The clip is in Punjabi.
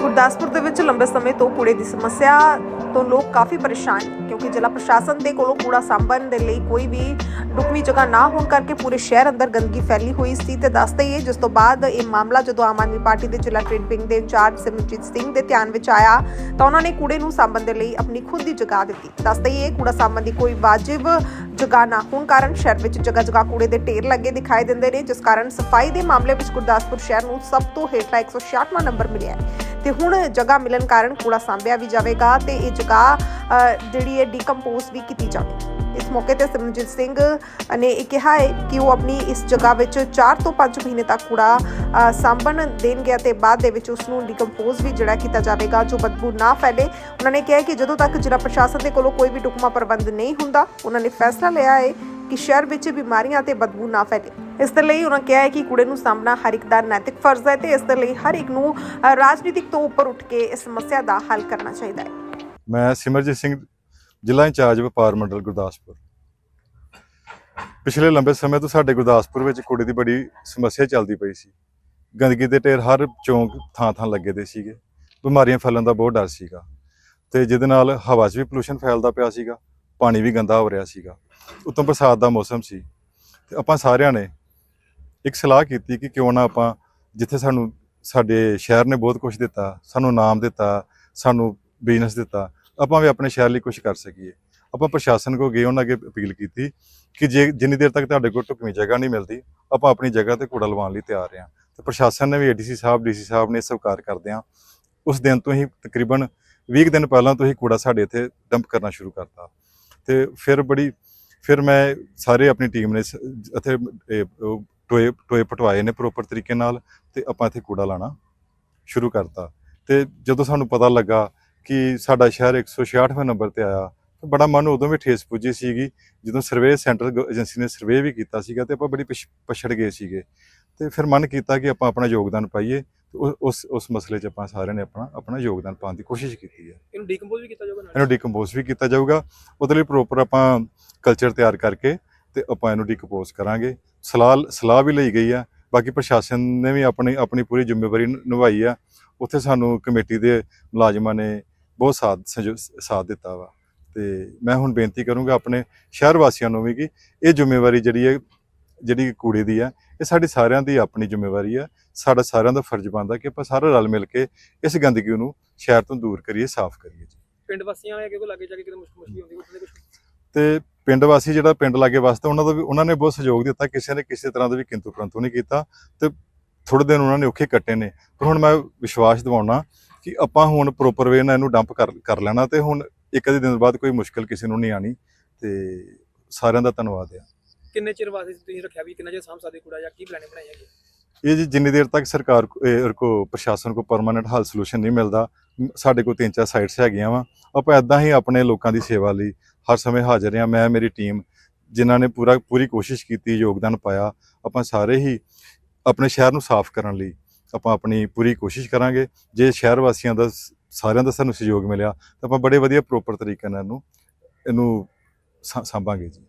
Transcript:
ਗੁਰਦਾਸਪੁਰ ਦੇ ਵਿੱਚ ਲੰਬੇ ਸਮੇਂ ਤੋਂ ਕੂੜੇ ਦੀ ਸਮੱਸਿਆ ਤੋਂ ਲੋਕ ਕਾਫੀ ਪਰੇਸ਼ਾਨ, ਕਿਉਂਕਿ ਜ਼ਿਲ੍ਹਾ ਪ੍ਰਸ਼ਾਸਨ ਦੇ ਕੋਲੋਂ ਕੂੜਾ ਸਾਂਭਣ ਦੇ ਲਈ ਕੋਈ ਵੀ ਢੁਕਵੀਂ ਜਗ੍ਹਾ ਨਾ ਹੋਣ ਕਰਕੇ ਪੂਰੇ ਸ਼ਹਿਰ ਅੰਦਰ ਗੰਦਗੀ ਫੈਲੀ ਹੋਈ ਸੀ ਤੇ ਦੱਸਦੇ ਹੀ ਜਿਸ ਤੋਂ ਬਾਅਦ ਇਹ ਮਾਮਲਾ ਜਦੋਂ ਆਮ ਆਦਮੀ ਪਾਰਟੀ ਦੇ ਜ਼ਿਲ੍ਹਾ ਟ੍ਰੇਡ ਵਿੰਗ ਦੇ ਇੰਚਾਰਜ ਸਿਮਰਜੀਤ ਸਿੰਘ ਦੇ ਧਿਆਨ ਵਿੱਚ ਆਇਆ, ਤਾਂ ਉਹਨਾਂ ਨੇ ਕੂੜੇ ਨੂੰ ਸਾਂਭਣ ਦੇ ਲਈ ਆਪਣੀ ਖੁਦ ਦੀ ਜਗ੍ਹਾ ਦਿੱਤੀ। ਦੱਸਦੇ ਹੀ ਕੂੜਾ ਸਾਂਭਣ ਦੀ ਕੋਈ ਵਾਜਿਬ ਜਗ੍ਹਾ ਨਾ ਹੋਣ ਕਾਰਨ ਸ਼ਹਿਰ ਵਿੱਚ ਜਗ੍ਹਾ ਜਗ੍ਹਾ ਕੂੜੇ ਦੇ ਢੇਰ ਲੱਗੇ ਦਿਖਾਈ ਦਿੰਦੇ ਨੇ, ਜਿਸ ਕਾਰਨ ਸਫ਼ਾਈ ਦੇ ਮਾਮਲੇ ਵਿੱਚ ਗੁਰਦਾਸਪੁਰ ਸ਼ਹਿਰ ਨੂੰ ਸਭ ਤੋਂ ਹੇਠਲਾ 166ਵਾਂ ਨੰਬਰ ਮਿਲਿਆ ਹੈ। ਤੇ ਹੁਣ ਜਗ੍ਹਾ ਮਿਲਣ ਕਾਰਨ ਕੂੜਾ ਸਾਂਭਿਆ ਵੀ ਜਾਵੇਗਾ ਤੇ ਇਹ ਜਗ੍ਹਾ ਜਿਹੜੀ ਹੈ ਡੀਕੰਪੋਜ਼ ਵੀ ਕੀਤੀ ਜਾਵੇਗੀ ਇਸ ਮੌਕੇ ਤੇ ਸਿਮਰਜੀਤ ਸਿੰਘ ਨੇ ਇਹ ਕਿਹਾ ਹੈ ਕਿ ਉਹ ਆਪਣੀ ਇਸ ਜਗ੍ਹਾ ਵਿੱਚ 4 ਤੋਂ 5 ਮਹੀਨੇ ਤੱਕ ਕੂੜਾ ਸਾਂਭਣ ਦੇਣਗੇ ਅਤੇ ਬਾਅਦ ਦੇ ਵਿੱਚ ਉਸ ਨੂੰ ਡੀਕੰਪੋਜ਼ ਵੀ ਜਿਹੜਾ ਕੀਤਾ ਜਾਵੇਗਾ, ਜੋ ਬਦਬੂ ਨਾ ਫੈਲੇ। ਉਹਨਾਂ ਨੇ ਕਿਹਾ ਕਿ ਜਦੋਂ ਤੱਕ ਜ਼ਿਲ੍ਹਾ ਪ੍ਰਸ਼ਾਸਨ ਦੇ ਕੋਲੋਂ ਕੋਈ ਵੀ ਢੁਕਵਾਂ ਪ੍ਰਬੰਧ ਨਹੀਂ ਹੁੰਦਾ, ਉਹਨਾਂ ਨੇ ਫੈਸਲਾ ਲਿਆ ਹੈ ਕਿ ਸ਼ਹਿਰ ਵਿੱਚ ਬਿਮਾਰੀਆਂ ਤੇ ਬਦਬੂ ਨਾ ਫੈਲੇ। ਇਸ ਦੇ ਲਈ ਉਹਨਾਂ ਕਿਹਾ ਹੈ ਕਿ ਕੂੜੇ ਨੂੰ ਸਾਂਭਣਾ ਹਰ ਇੱਕ ਦਾ ਨੈਤਿਕ ਫਰਜ਼ ਹੈ ਤੇ ਇਸ ਦੇ ਲਈ ਹਰ ਇੱਕ ਨੂੰ ਰਾਜਨੀਤਿਕ ਤੋਂ ਉੱਪਰ ਉੱਠ ਕੇ ਇਸ ਸਮੱਸਿਆ ਦਾ ਹੱਲ ਕਰਨਾ ਚਾਹੀਦਾ ਹੈ। ਮੈਂ ਸਿਮਰਜੀਤ ਸਿੰਘ, ਜ਼ਿਲ੍ਹਾ ਇੰਚਾਰਜ ਵਪਾਰ ਮੰਡਲ ਗੁਰਦਾਸਪੁਰ। ਪਿਛਲੇ ਲੰਬੇ ਸਮੇਂ ਤੋਂ ਸਾਡੇ ਗੁਰਦਾਸਪੁਰ ਵਿੱਚ ਕੂੜੇ ਦੀ ਬੜੀ ਸਮੱਸਿਆ ਚੱਲਦੀ ਪਈ ਸੀ। ਗੰਦਗੀ ਦੇ ਢੇਰ ਹਰ ਚੌਂਕ ਥਾਂ ਥਾਂ ਲੱਗੇ ਦੇ ਸੀਗੇ। ਬਿਮਾਰੀਆਂ ਫੈਲਣ ਦਾ ਬਹੁਤ ਡਰ ਸੀਗਾ। ਤੇ ਜਿਹਦੇ ਨਾਲ ਹਵਾ 'ਚ ਵੀ ਪੋਲੂਸ਼ਨ ਫੈਲਦਾ ਪਿਆ ਸੀਗਾ। ਪਾਣੀ ਵੀ ਗੰਦਾ ਹੋ ਰਿਹਾ ਸੀਗਾ। ਉਤੋਂ ਬਰਸਾਤ ਦਾ ਮੌਸਮ ਸੀ ਤੇ ਆਪਾਂ ਸਾਰਿਆਂ ਨੇ ਇੱਕ ਸਲਾਹ ਕੀਤੀ ਕਿ ਕਿਉਂ ਨਾ ਆਪਾਂ ਜਿੱਥੇ ਸਾਨੂੰ ਸਾਡੇ ਸ਼ਹਿਰ ਨੇ ਬਹੁਤ ਕੁਝ ਦਿੱਤਾ, ਸਾਨੂੰ ਨਾਮ ਦਿੱਤਾ, ਸਾਨੂੰ ਬਿਜ਼ਨਸ ਦਿੱਤਾ, ਆਪਾਂ ਵੀ ਆਪਣੇ ਸ਼ਹਿਰ ਲਈ ਕੁਝ ਕਰ ਸਕੀਏ। ਆਪਾਂ ਪ੍ਰਸ਼ਾਸਨ ਕੋ ਗਏ, ਉਹਨਾਂ ਅੱਗੇ ਅਪੀਲ ਕੀਤੀ ਕਿ ਜੇ ਜਿੰਨੀ ਦੇਰ ਤੱਕ ਤੁਹਾਡੇ ਕੋਲ ਢੁਕਵੀਂ ਜਗ੍ਹਾ ਨਹੀਂ ਮਿਲਦੀ, ਆਪਾਂ ਆਪਣੀ ਜਗ੍ਹਾ ਤੇ ਕੂੜਾ ਲਵਾਉਣ ਲਈ ਤਿਆਰ ਹਾਂ। ਤੇ ਪ੍ਰਸ਼ਾਸਨ ਨੇ ਵੀ ਏਡੀਸੀ ਸਾਹਿਬ ਡੀਸੀ ਸਾਹਿਬ ਨੇ ਸਵੀਕਾਰ ਕਰਦਿਆਂ ਉਸ ਦਿਨ ਤੋਂ ਹੀ ਤਕਰੀਬਨ 20 ਕੁ ਦਿਨ ਪਹਿਲਾਂ ਤੋਂ ਹੀ ਕੂੜਾ ਸਾਡੇ ਇੱਥੇ ਡੰਪ ਕਰਨਾ ਸ਼ੁਰੂ ਕਰਤਾ। ਤੇ ਫਿਰ ਬੜੀ ਫਿਰ ਮੈਂ ਸਾਰੇ ਆਪਣੀ ਟੀਮ ਨੇ ਇੱਥੇ ਟੋਏ ਟੋਏ ਪਟਵਾਏ ਨੇ ਪ੍ਰੋਪਰ ਤਰੀਕੇ ਨਾਲ ਤੇ ਆਪਾਂ ਇੱਥੇ ਕੂੜਾ ਲਾਣਾ ਸ਼ੁਰੂ ਕਰਤਾ। ਤੇ ਜਦੋਂ ਸਾਨੂੰ ਪਤਾ ਲੱਗਾ ਕਿ ਸਾਡਾ ਸ਼ਹਿਰ 166ਵੇਂ ਨੰਬਰ ਤੇ ਆਇਆ ਤਾਂ ਬੜਾ ਮਨ ਉਦੋਂ ਵੀ ਠੇਸ ਪੁੱਜੀ ਸੀਗੀ ਜਦੋਂ ਸਰਵੇ ਸੈਂਟਰ ਏਜੰਸੀ ਨੇ ਸਰਵੇ ਵੀ ਕੀਤਾ ਸੀਗਾ ਤੇ ਆਪਾਂ ਬੜੀ ਪਿਛ- ਪਛੜ ਗਏ ਸੀਗੇ। ਤੇ ਫਿਰ ਮਨ ਕੀਤਾ ਕਿ ਆਪਾਂ ਆਪਣਾ ਯੋਗਦਾਨ ਪਾਈਏ ਉਸ ਉਸ ਮਸਲੇ 'ਚ ਆਪਾਂ ਸਾਰਿਆਂ ਨੇ ਆਪਣਾ ਆਪਣਾ ਯੋਗਦਾਨ ਪਾਉਣ ਦੀ ਕੋਸ਼ਿਸ਼ ਕੀਤੀ ਹੈ। ਇਹਨੂੰ ਡੀਕੰਪੋਜ਼ ਵੀ ਕੀਤਾ ਜਾਊਗਾ ਇਹਨੂੰ ਡੀਕੰਪੋਜ਼ ਵੀ ਕੀਤਾ ਜਾਊਗਾ ਉਹਦੇ ਲਈ ਪ੍ਰੋਪਰ ਆਪਾਂ ਕਲਚਰ ਤਿਆਰ ਕਰਕੇ ਤੇ ਆਪਾਂ ਇਹਨੂੰ ਡੀਕੰਪੋਜ਼ ਕਰਾਂਗੇ। ਸਲਾਹ ਸਲਾਹ ਵੀ ਲਈ ਗਈ ਆ। ਬਾਕੀ ਪ੍ਰਸ਼ਾਸਨ ਨੇ ਵੀ ਆਪਣੀ ਆਪਣੀ ਪੂਰੀ ਜ਼ਿੰਮੇਵਾਰੀ ਨਿਭਾਈ ਆ। ਉੱਥੇ ਸਾਨੂੰ ਕਮੇਟੀ ਦੇ ਮੁਲਾਜ਼ਮਾਂ ਨੇ ਬਹੁਤ ਸਾਥ ਸਾਥ ਦਿੱਤਾ ਵਾ। ਤੇ ਮੈਂ ਹੁਣ ਬੇਨਤੀ ਕਰੂੰਗਾ ਆਪਣੇ ਸ਼ਹਿਰ ਵਾਸੀਆਂ ਨੂੰ ਵੀ ਕਿ ਇਹ ਜ਼ਿੰਮੇਵਾਰੀ ਜਿਹੜੀ ਹੈ ਜਿਹੜੀ ਕੂੜੇ ਦੀ ਆ ਇਹ ਸਾਡੀ ਸਾਰਿਆਂ ਦੀ ਆਪਣੀ ਜ਼ਿੰਮੇਵਾਰੀ ਆ। ਸਾਡਾ ਸਾਰਿਆਂ ਦਾ ਫਰਜ਼ ਬਣਦਾ ਕਿ ਆਪਾਂ ਸਾਰੇ ਰਲ ਮਿਲ ਕੇ ਇਸ ਗੰਦਗੀ ਨੂੰ ਸ਼ਹਿਰ ਤੋਂ ਦੂਰ ਕਰੀਏ ਸਾਫ਼ ਕਰੀਏ ਜੀ। ਪਿੰਡ ਵਾਸੀਆਂ ਵਾਲੇ ਅੱਗੇ ਕੋ ਲੱਗੇ ਜਾ ਕੇ ਕਿਤੇ ਮੁਸ਼ਕਲ ਮੁਸ਼ਕਲ ਹੁੰਦੀ ਉੱਥੇ ਦੇ ਕੁਝ ਤੇ ਪਿੰਡ ਵਾਸੀ ਜਿਹੜਾ ਪਿੰਡ ਲਾਗੇ ਵਾਸਤੇ ਉਹਨਾਂ ਦਾ ਵੀ ਉਹਨਾਂ ਨੇ ਬਹੁਤ ਸਹਿਯੋਗ ਦਿੱਤਾ ਕਿਸੇ ਨੇ ਕਿਸੇ ਤਰ੍ਹਾਂ ਦਾ ਵੀ ਕਿੰਤੂ ਪ੍ਰੰਤੂ ਨਹੀਂ ਕੀਤਾ ਤੇ ਥੋੜੇ ਦਿਨ ਉਹਨਾਂ ਨੇ ਔਖੇ ਕੱਟੇ ਨੇ। ਪਰ ਹੁਣ ਮੈਂ ਵਿਸ਼ਵਾਸ ਦਿਵਾਉਣਾ ਕਿ ਆਪਾਂ ਹੁਣ ਪ੍ਰੋਪਰ ਵੇ ਨਾਲ ਇਹਨੂੰ ਡੰਪ ਕਰ ਕਰ ਲੈਣਾ ਤੇ ਹੁਣ ਇੱਕ ਅੱਧੇ ਦਿਨ ਬਾਅਦ ਕੋਈ ਮੁਸ਼ਕਲ ਕਿਸੇ ਨੂੰ ਨਹੀਂ ਆਣੀ ਤੇ ਸਾਰਿਆਂ ਦਾ ਧੰਨਵਾਦ ਆ। ਕਿੰਨੇ ਚਿਰ ਵਾਸਤੇ ਤੁਸੀਂ ਰੱਖਿਆ ਵੀ ਕਿੰਨਾ ਚਿਰ ਸਾਂਭ ਸਕਦੇ ਕੂੜਾ ਜਾਂ ਕੀ ਪਲਾਨ ਬਣਾਈ ਹੈਗੀ? ਇਹ ਜੀ ਜਿੰਨੀ ਦੇਰ ਤੱਕ ਸਰਕਾਰ ਕੋ- ਪ੍ਰਸ਼ਾਸਨ ਕੋ ਪਰਮਾਨੈਂਟ ਹੱਲ ਸੋਲੂਸ਼ਨ ਨਹੀਂ ਮਿਲਦਾ ਸਾਡੇ ਕੋਲ ਤਿੰਨ ਚਾਰ ਸਾਈਟਸ ਹੈਗੀਆਂ ਵਾ। ਆਪਾਂ ਇਦਾਂ ਹੀ ਆਪਣੇ ਲੋਕਾਂ ਦੀ ਸੇਵਾ ਲਈ ਹਰ ਸਮੇਂ ਹਾਜ਼ਰ ਹਾਂ। ਮੈਂ, ਮੇਰੀ ਟੀਮ ਜਿਨ੍ਹਾਂ ਨੇ ਪੂਰਾ, ਪੂਰੀ ਕੋਸ਼ਿਸ਼ ਕੀਤੀ, ਯੋਗਦਾਨ ਪਾਇਆ, ਆਪਾਂ ਸਾਰੇ ਹੀ ਆਪਣੇ ਸ਼ਹਿਰ ਨੂੰ ਸਾਫ਼ ਕਰਨ ਲਈ ਆਪਾਂ ਆਪਣੀ ਪੂਰੀ ਕੋਸ਼ਿਸ਼ ਕਰਾਂਗੇ। ਜੇ ਸ਼ਹਿਰ ਵਾਸੀਆਂ ਦਾ ਸਾਰਿਆਂ ਦਾ ਸਾਨੂੰ ਸਹਿਯੋਗ ਮਿਲਿਆ ਤਾਂ ਆਪਾਂ ਬੜੇ ਵਧੀਆ ਪ੍ਰੋਪਰ ਤਰੀਕੇ ਨਾਲ ਇਹਨੂੰ ਇਹਨੂੰ ਸਾ- ਸਾਂਭਾਂਗੇ ਜੀ।